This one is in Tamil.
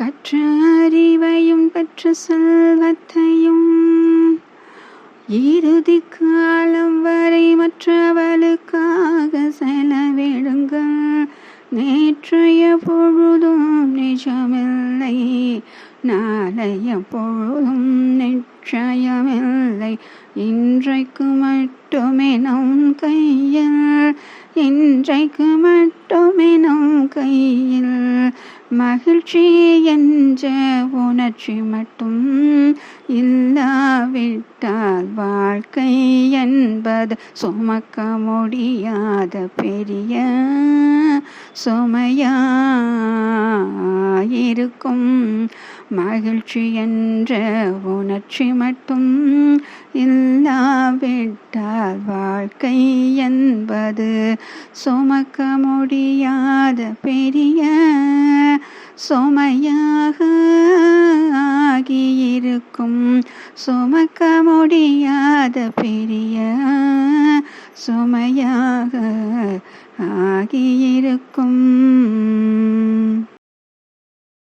கற்ற அறிவையும் பெற்ற செல்வத்தையும் இறுதி காலம் வரை மற்றவளுக்காக செலவிடுங்கள். நேற்றைய பொழுதும் நிஜமில்லை நாளைய பொழுதும் நிச்சயமில்லை. இன்றைக்கு மட்டுமே நம் கையில் இன்றைக்கு மட்டுமே நம் கையில். மகிழ்ச்சி என்ற உணர்ச்சி மட்டும் இல்லாவிட்டால் வாழ்க்கை என்பது சுமக்க முடியாத பெரிய சுமையாயிருக்கும். மகிழ்ச்சி என்ற உணர்ச்சி மட்டும் இல்லாவிட்டால் வாழ்க்கை என்பது சுமக்க முடியாத பெரிய சுமையாக ஆகியிருக்கும் சுமக்க முடியாத பெரிய சுமையாக ஆகியிருக்கும்.